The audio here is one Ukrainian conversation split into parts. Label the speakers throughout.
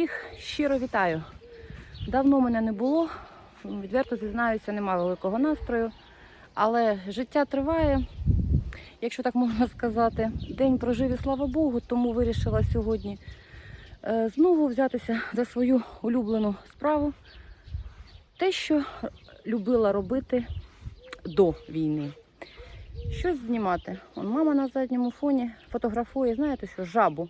Speaker 1: Всіх щиро вітаю. Давно мене не було. Відверто зізнаюся, немає великого настрою. Але життя триває, якщо так можна сказати. День прожив і слава Богу, тому вирішила сьогодні е, знову взятися за свою улюблену справу. Те, що любила робити до війни. Щось знімати. Он мама на задньому фоні фотографує, знаєте що, жабу.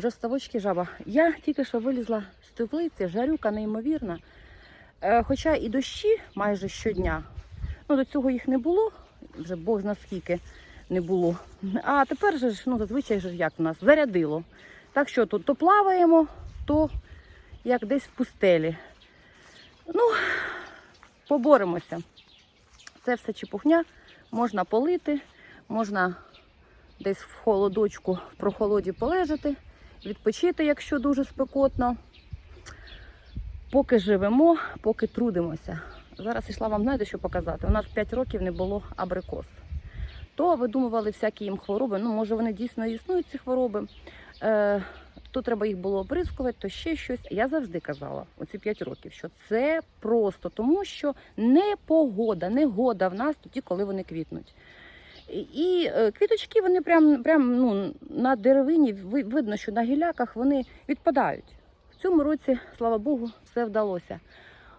Speaker 1: Вже в ставочці жаба. Я тільки що вилізла з теплиці, жарюка неймовірна. Е, хоча і дощі майже щодня. Ну, до цього їх не було, вже Бог зна скільки не було. А тепер же ж, ну, зазвичай же як в нас, зарядило. Так що тут то плаваємо, то як десь в пустелі. Ну, поборемося. Це все чепухня, можна полити, можна десь в холодочку, в прохолоді полежати, відпочити, якщо дуже спекотно. Поки живемо, поки трудимося. Зараз йшла вам, знаєте, що показати. У нас 5 років не було абрикос. То видумували всякі їм хвороби. Ну, може, вони дійсно існують, ці хвороби. Е, то треба їх було оприскувати, то ще щось. Я завжди казала, оці 5 років, що це просто тому, що не погода, негода в нас тоді, коли вони квітнуть. І, е, квіточки вони прям, прям ну, на деревині видно, що на гіляках вони відпадають. В цьому році, слава Богу, все вдалося.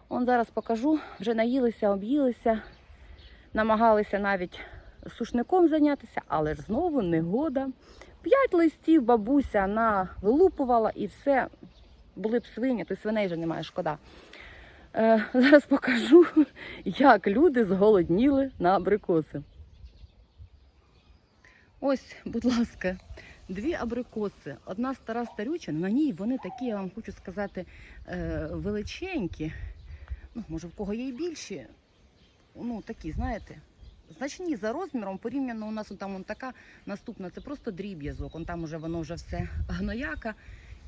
Speaker 1: Он зараз покажу, вже наїлися, об'їлися, намагалися навіть сушником зайнятися, але ж знову негода. П'ять листів бабуся навилупувала і все. Були б свині, то свиней вже немає, шкода. Е, зараз покажу, як люди зголодніли на абрикоси. Ось, будь ласка, дві абрикоси. Одна стара старюча, на ній вони такі, я вам хочу сказати, е, величенькі. Ну, може, в кого є й більші. Ну, такі, знаєте, значні за розміром, порівняно у нас там он така наступна, це просто дріб'язок. Он там уже воно вже все гнояка.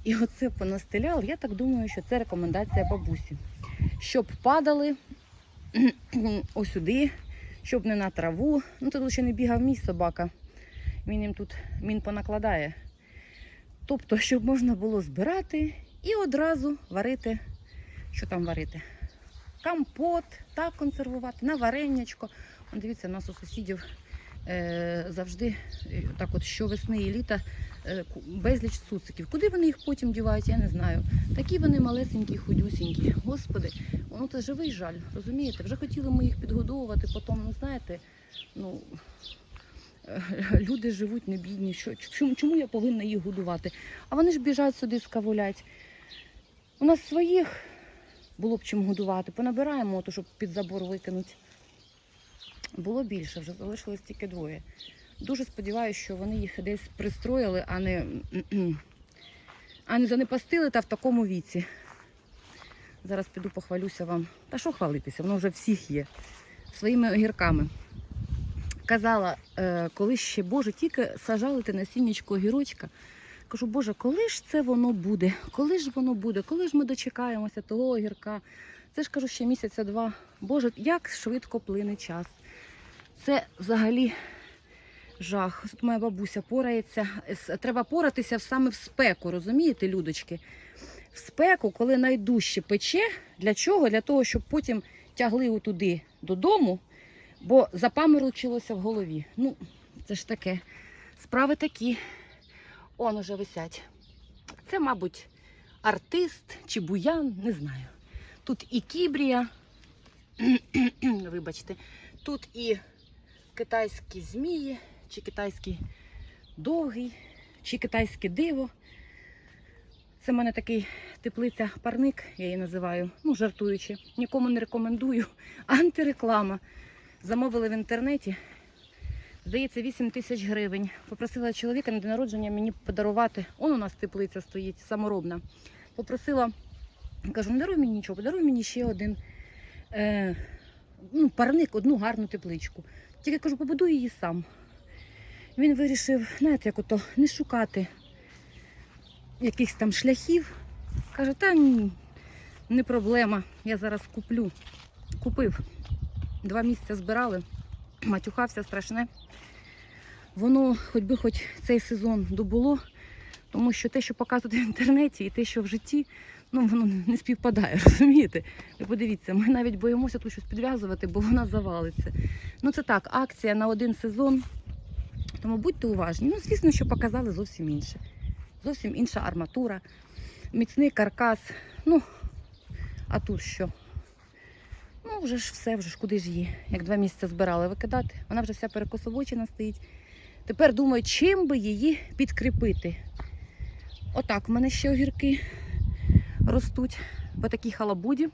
Speaker 1: І оце понастеляли. Я так думаю, що це рекомендація бабусі. Щоб падали осюди, щоб не на траву. Ну, тут ще не бігав мій собака. Він їм тут мін понакладає. Тобто, щоб можна було збирати і одразу варити. Що там варити? Компот, так консервувати, на варенячко. Он, дивіться, у нас у сусідів е, завжди е, так от щовесни і літа е, безліч цуциків. Куди вони їх потім дівають, я не знаю. Такі вони малесенькі, худюсінькі. Господи, воно це живий жаль, розумієте? Вже хотіли ми їх підгодовувати, потім, ну знаєте, ну. Люди живуть не бідні. Чому, чому я повинна їх годувати? А вони ж біжать сюди скавулять. У нас своїх було б чим годувати. Понабираємо, ото, щоб під забор викинуть. Було більше, вже залишилось тільки двоє. Дуже сподіваюся, що вони їх десь пристроїли, а не, а не занепастили та в такому віці. Зараз піду похвалюся вам. Та що хвалитися? Воно вже всіх є. Своїми огірками. Казала, е, коли ще, Боже, тільки сажали те насіннячко огірочка. Кажу, Боже, коли ж це воно буде? Коли ж воно буде? Коли ж ми дочекаємося того огірка? Це ж кажу ще місяця два. Боже, як швидко плине час. Це взагалі жах. Тут моя бабуся порається. Треба поратися саме в спеку, розумієте, людочки? В спеку, коли найдужче пече. Для чого? Для того, щоб потім тягли отуди додому, бо запаморочилося в голові. Ну, це ж таке. Справи такі. Он уже висять. Це, мабуть, артист чи буян, не знаю. Тут і кібрія, вибачте, тут і китайські змії, чи китайський довгий, чи китайське диво. Це в мене такий теплиця парник, я її називаю, ну, жартуючи. Нікому не рекомендую. Антиреклама. Замовили в інтернеті. Здається, 8 тисяч гривень. Попросила чоловіка на день народження мені подарувати. Он у нас теплиця стоїть, саморобна. Попросила, кажу, не даруй мені нічого, подаруй мені ще один е, ну, парник, одну гарну тепличку. Тільки кажу, побудуй її сам. Він вирішив, знаєте, як ото, не шукати якихось там шляхів. Каже, та ні, не проблема, я зараз куплю. Купив. Два місяці збирали, матюхався страшне. Воно, хоч би хоч цей сезон добуло, Тому що те, що показують в інтернеті, і те, що в житті, ну воно не співпадає, розумієте? Ви подивіться, ми навіть боїмося тут щось підв'язувати, бо вона завалиться. Ну це так, акція на один сезон. Тому будьте уважні. Ну, звісно, що показали зовсім інше. Зовсім інша арматура, міцний каркас. Ну, а тут що? Ну, вже ж все, вже ж куди ж її, як два місяці збирали викидати. Вона вже вся перекосовочена стоїть. Тепер думаю, чим би її підкріпити. Отак в мене ще огірки ростуть по такій халабуді.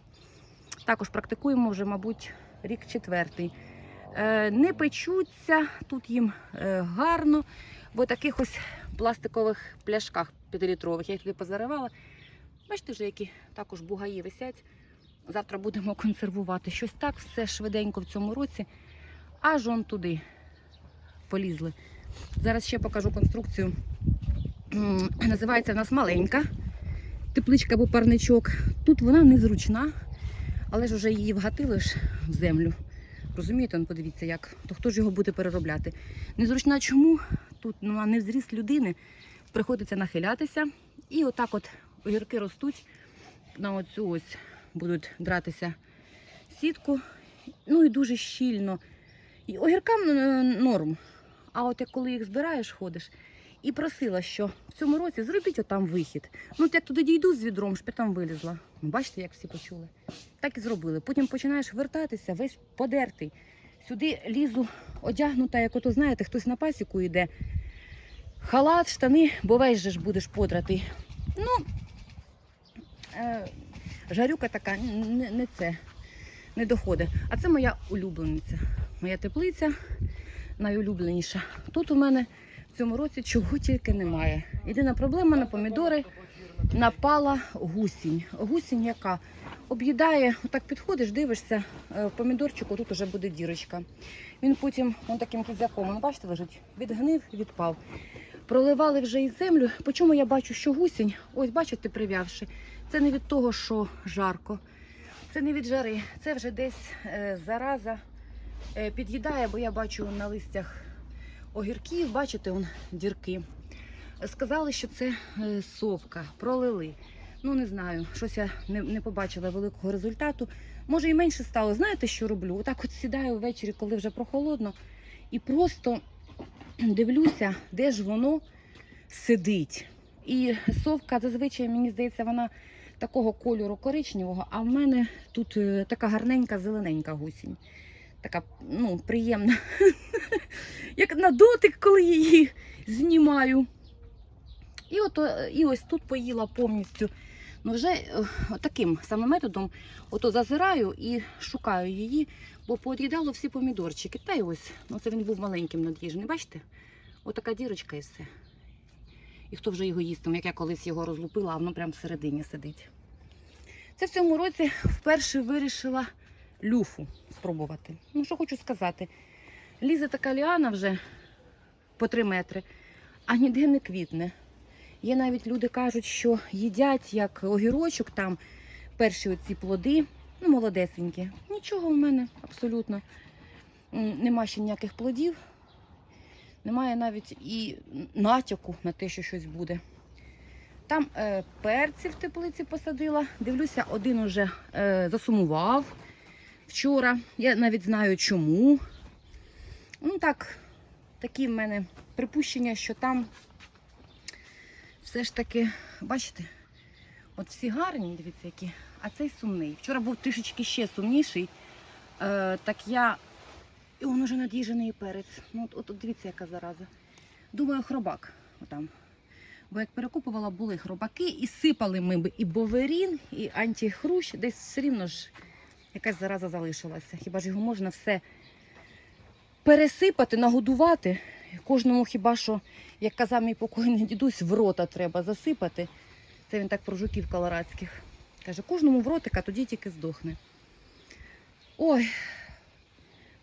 Speaker 1: Також практикуємо вже, мабуть, рік четвертий. Е, не печуться, тут їм е, гарно, бо таких ось пластикових пляшках 5-літрових я їх туди позаривала. Бачите, вже які також бугаї висять. Завтра будемо консервувати. Щось так, все швиденько в цьому році. Аж он туди полізли. Зараз ще покажу конструкцію. Називається в нас маленька тепличка або парничок. Тут вона незручна, але ж вже її вгатили ж в землю. Розумієте, ну, подивіться, як. То хто ж його буде переробляти? Незручна чому? Тут ну, на невзріст людини приходиться нахилятися. І отак от огірки ростуть на оцю ось будуть дратися сітку. Ну і дуже щільно. І огіркам е, норм. А от як коли їх збираєш, ходиш, і просила, що в цьому році зробіть отам вихід. Ну, от як туди дійду з відром, там вилізла. Ну, бачите, як всі почули. Так і зробили. Потім починаєш вертатися, весь подертий. Сюди лізу одягнута, як ото знаєте, хтось на пасіку йде. Халат, штани, бо весь же ж будеш подратий. Ну, е, жарюка така, не, не це, не доходить. А це моя улюблениця. Моя теплиця найулюбленіша. Тут у мене в цьому році чого тільки немає. Єдина проблема на помідори напала гусінь. Гусінь, яка об'їдає, отак підходиш, дивишся, е, в помідорчику тут вже буде дірочка. Він потім он таким кізяком, бачите, лежить, відгнив, відпав. Проливали вже і землю. По чому я бачу, що гусінь, ось бачите, прив'явши, це не від того, що жарко, це не від жари, це вже десь е, зараза е, під'їдає, бо я бачу на листях огірків, бачите, он дірки. Сказали, що це е, совка, пролили. Ну, не знаю, щось я не, не побачила великого результату. Може і менше стало. Знаєте, що роблю? Отак от сідаю ввечері, коли вже прохолодно, і просто дивлюся, де ж воно сидить. І совка зазвичай, мені здається, вона такого кольору коричневого, а в мене тут е, така гарненька, зелененька гусінь. Така ну, приємна. Як на дотик, коли її знімаю. І, от, е, і ось тут поїла повністю. Ну, вже е, таким самим методом ото зазираю і шукаю її, бо поод'їдало всі помідорчики. Та й ось, ну це він був маленьким над'їжений. Бачите? Отака дірочка і все. І хто вже його їстиме, як я колись його розлупила, а воно прямо всередині сидить. Це в цьому році вперше вирішила люфу спробувати. Ну, що хочу сказати. Лізе така ліана вже по 3 метри, а ніде не квітне. Є навіть люди кажуть, що їдять як огірочок, там перші оці плоди, ну, молодесенькі. Нічого в мене абсолютно. Нема ще ніяких плодів. Немає навіть і натяку на те, що щось буде. Там е, перці в теплиці посадила. Дивлюся, один уже е, засумував вчора. Я навіть знаю чому. Ну так, такі в мене припущення, що там все ж таки, бачите, от всі гарні, дивіться, які, а цей сумний. Вчора був трішечки ще сумніший. Е, так я. І він уже над'їжений перець. Ну, от, от, от дивіться, яка зараза. Думаю, хробак. Отам. Бо як перекупувала, були хробаки, і сипали ми б і боверін, і антихрущ. Десь все рівно ж якась зараза залишилася. Хіба ж його можна все пересипати, нагодувати? Кожному хіба що, як казав мій покойний дідусь, в рота треба засипати. Це він так про жуків колорадських. Каже, кожному в ротика, тоді тільки здохне. Ой,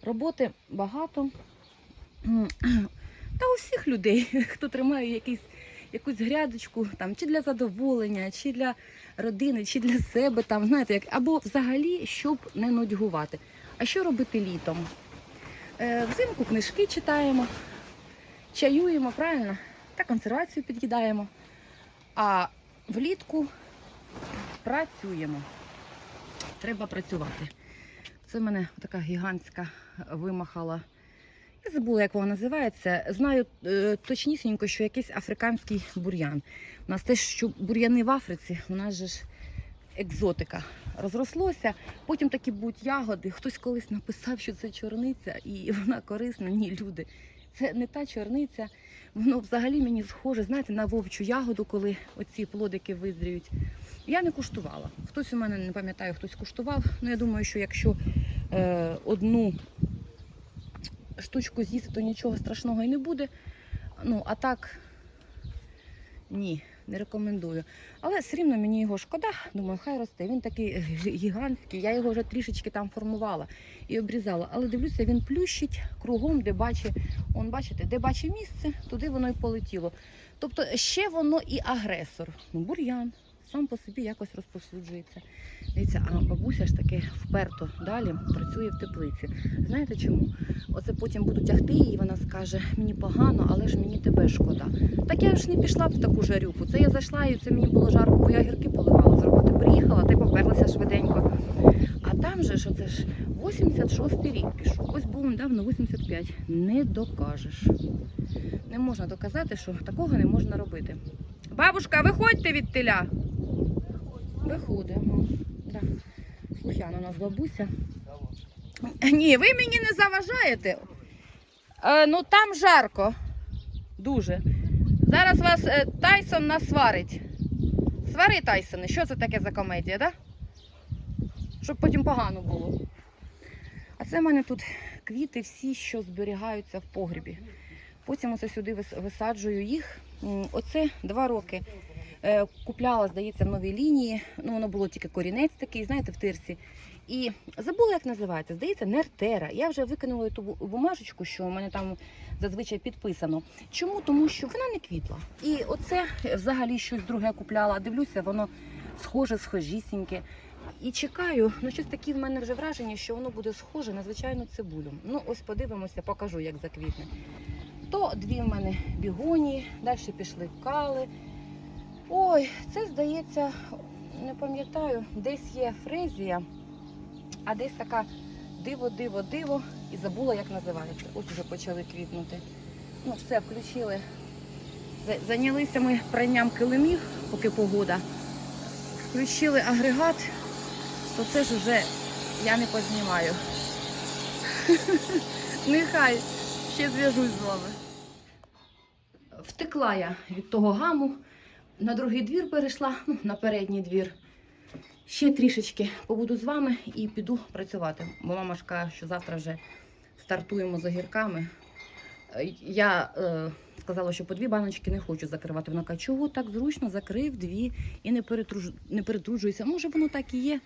Speaker 1: роботи багато. Та у всіх людей, хто тримає якийсь, якусь грядочку, там, чи для задоволення, чи для родини, чи для себе, там, знаєте, як, або взагалі, щоб не нудьгувати. А що робити літом? Е, взимку книжки читаємо, чаюємо, правильно? Та консервацію під'їдаємо. А влітку працюємо. Треба працювати. Це в мене така гігантська вимахала. Я забула, як вона називається. Знаю е, точнісінько, що якийсь африканський бур'ян. У нас те, що бур'яни в Африці, у нас же ж екзотика розрослося. Потім такі будуть ягоди. Хтось колись написав, що це чорниця, і вона корисна. Ні, люди. Це не та чорниця. Воно взагалі мені схоже, знаєте, на вовчу ягоду, коли оці плодики визріють. Я не куштувала. Хтось у мене не пам'ятаю, хтось куштував. Ну я думаю, що якщо е, одну штучку з'їсти, то нічого страшного і не буде. Ну, а так ні, не рекомендую. Але все рівно мені його шкода. Думаю, хай росте. Він такий гігантський. Я його вже трішечки там формувала і обрізала. Але дивлюся, він плющить кругом, де бачить, он бачите, де бачить місце, туди воно і полетіло. Тобто ще воно і агресор. Ну, бур'ян сам по собі якось розповсюджується. Дивіться, а бабуся ж таки вперто далі працює в теплиці. Знаєте чому? Оце потім буду тягти її, вона скаже, мені погано, але ж мені тебе шкода. Так я ж не пішла б в таку жарюку. Це я зайшла і це мені було жарко, бо я гірки поливала. З роботи приїхала та й поперлася швиденько. А там же ж оце ж 86-й рік пішов. Ось був недавно 85. Не докажеш. Не можна доказати, що такого не можна робити. Бабушка, виходьте від теля. Виходить. Ага. Да. Слухяна у нас бабуся. Ні, ви мені не заважаєте. Е, ну там жарко. Дуже. Зараз вас е, Тайсон насварить. Свари Тайсоне, що це таке за комедія, да? Щоб потім погано було. А це в мене тут квіти всі, що зберігаються в погрібі. Потім оце сюди висаджую їх. Оце два роки. Е, Купляла, здається, в новій лінії. Ну, воно було тільки корінець такий, знаєте, в тирсі. І забула, як називається. Здається, нертера. Я вже викинула ту бумажечку, що у мене там зазвичай підписано. Чому? Тому що вона не квітла. І оце взагалі щось друге купляла. Дивлюся, воно схоже, схожісіньке. І чекаю, ну щось такі в мене вже враження, що воно буде схоже на звичайну цибулю. Ну, ось подивимося, покажу, як заквітне. То дві в мене бігоні, далі пішли кали. Ой, це здається, не пам'ятаю, десь є фрезія, а десь така диво, диво, диво, і забула, як називається. Ось вже почали квітнути. Ну, все, включили. Зайнялися ми пранням килимів, поки погода. Включили агрегат, то це ж вже я не познімаю. Нехай ще зв'яжусь з вами. Втекла я від того гаму, на другий двір перейшла, ну, на передній двір. Ще трішечки побуду з вами і піду працювати. Бо мама ж каже, що завтра вже стартуємо з огірками. Е, Я е, сказала, що по дві баночки не хочу закривати. Вона каже, чого так зручно закрив дві і не, перетруж... не перетруджуйся. Може, воно так і є.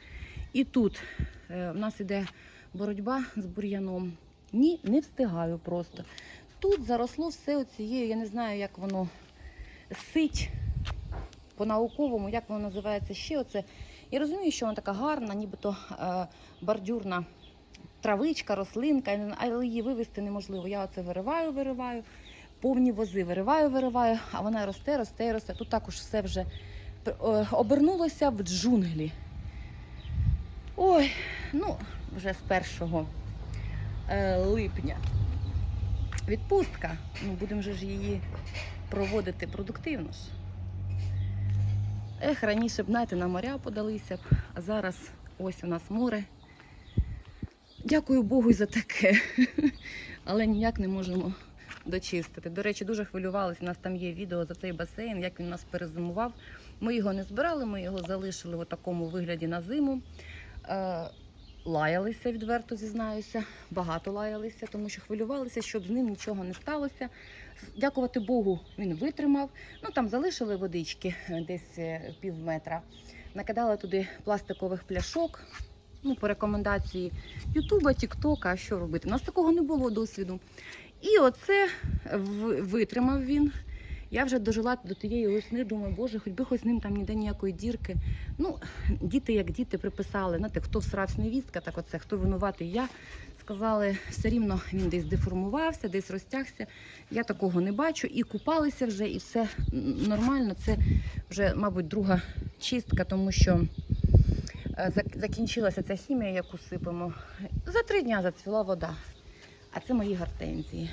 Speaker 1: І тут е, в нас іде боротьба з бур'яном. Ні, не встигаю просто. Тут заросло все оцією, я не знаю, як воно сить по-науковому, як воно називається ще оце. Я розумію, що вона така гарна, нібито е, бордюрна травичка, рослинка, але її вивезти неможливо. Я оце вириваю, вириваю, повні вози вириваю, вириваю, а вона росте, росте росте. Тут також все вже е, обернулося в джунглі. Ой, ну, вже з 1 е, липня. Відпустка. Ну, будемо ж її проводити продуктивно ж. Ех, раніше б, знаєте, на моря подалися б, а зараз ось у нас море. Дякую Богу за таке. Але ніяк не можемо дочистити. До речі, дуже хвилювалися. У нас там є відео за цей басейн, як він нас перезимував. Ми його не збирали, ми його залишили в такому вигляді на зиму. Лаялися, відверто зізнаюся. Багато лаялися, тому що хвилювалися, щоб з ним нічого не сталося. Дякувати Богу, він витримав. Ну там залишили водички е, десь е, пів метра. Накидали туди пластикових пляшок. Ну, по рекомендації Ютуба, Тіктока, що робити? У нас такого не було досвіду. І оце витримав він. Я вже дожила до тієї весни, думаю, боже, хоч би хоч з ним там ніде ніякої дірки. Ну, діти як діти приписали. Знаєте, хто всрався невістка, так оце, хто винуватий я. сказали, все рівно він десь деформувався, десь розтягся. Я такого не бачу. І купалися вже, і все нормально. Це вже, мабуть, друга чистка, тому що е, закінчилася ця хімія, яку сипемо. За три дня зацвіла вода. А це мої гортензії.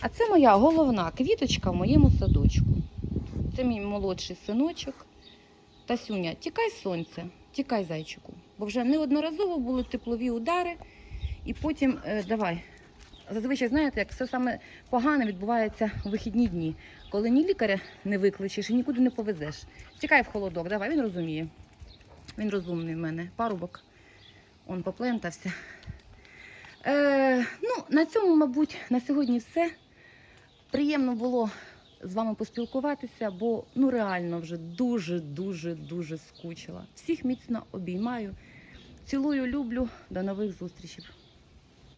Speaker 1: А це моя головна квіточка в моєму садочку. Це мій молодший синочок. Тасюня, тікай сонце, тікай зайчику. Бо вже неодноразово були теплові удари, і потім е, давай. Зазвичай знаєте, як все саме погане відбувається у вихідні дні, коли ні лікаря не викличеш і нікуди не повезеш. Тікай в холодок, давай, він розуміє. Він розумний в мене. Парубок. Он поплентався. Е, ну, на цьому, мабуть, на сьогодні все. Приємно було з вами поспілкуватися, бо ну реально вже дуже, дуже, дуже скучила. Всіх міцно обіймаю. Цілую, люблю. До нових зустрічей.